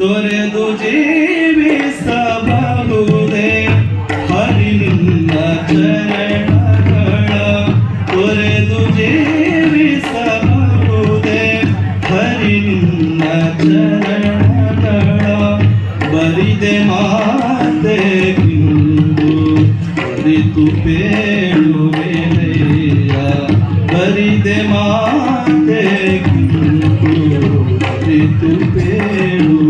ತೊರೆದು ಜೀವಿಸಬಹುದೇ ಹರಿ ನಿನ್ನ ಚರಣಗಳ ತೊರೆದು ಜೀವಿಸಬಹುದೇ ಹರಿ ನಿನ್ನ ಚರಣಗಳ ಬರಿದೆ ಮಾತೆ ಕಿಂದು ಬರಿತು ಪೇಳುವೆನೆಯ ಬರಿದೆ ಮಾತೆ ಕಿಂದು ಬರಿತು ಪೇಳುವೆನೆಯ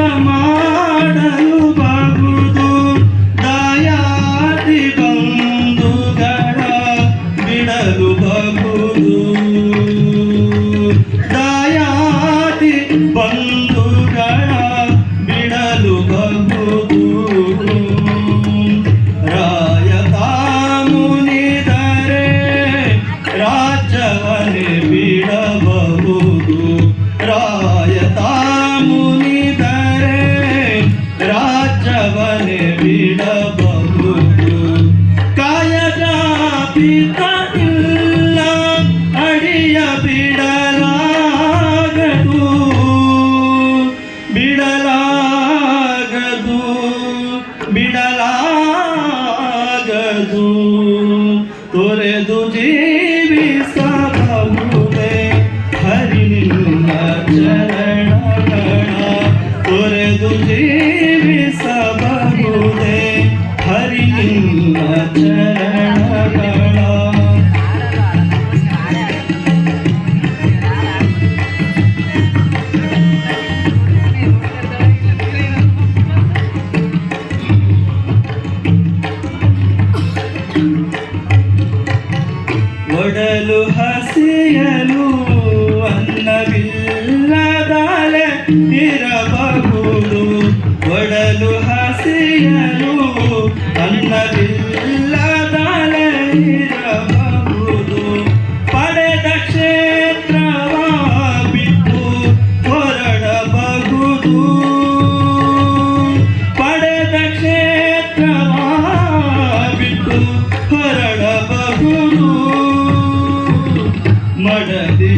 ತಪವ Bendita ಒಡಲು ಹಸಿಯಲು ಅನ್ನವಿಲ್ಲದಾಲೆ ಇರಬಹುದು. ಒಡಲು ಹಸಿಯಲು ಅನ್ನವಿಲ್ಲದಾಲೆ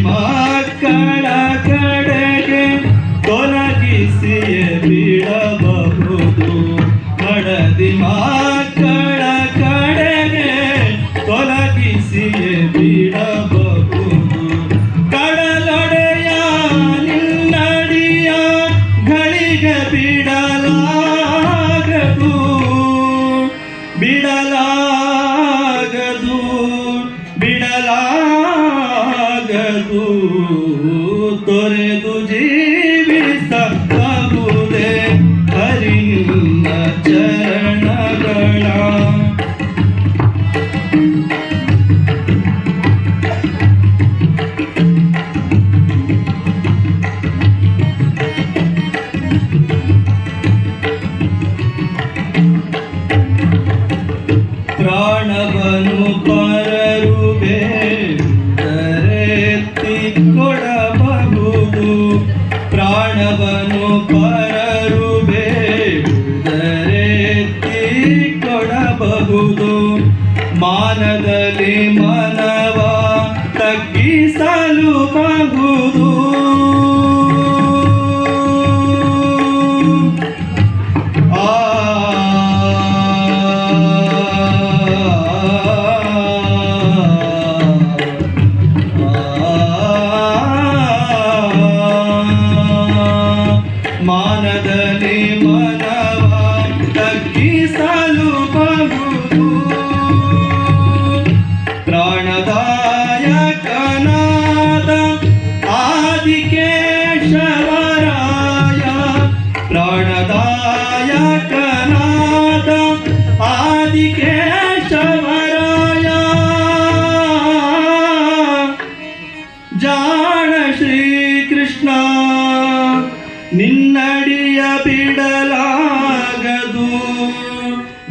ಮಕ್ಕಳ ಕಡೆಗೆ ತೊಲಗಿಸಿಯೇ ಬಿಡಬಹುದು ಮಡದಿ ಮಕ್ಕಳ ಬಿಡಬಹುದು ಕೊಡಬಹುದು ಮಾನದಲ್ಲಿ ಮನವ ತಗ್ಗಿಸಲು ಬಹುದು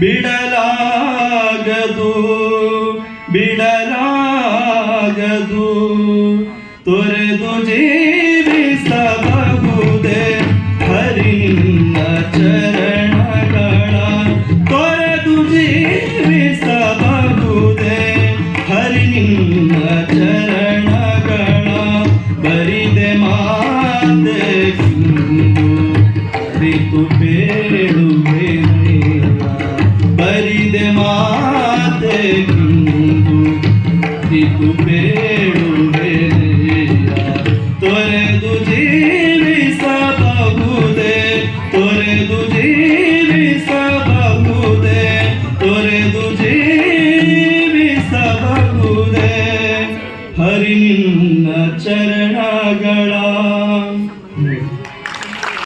ಬಿಡಲಾಗದು ಬಿಡಲಾಗದು ತೊರೆದು ಜೀವಿಸಬಹುದೇ muito bem.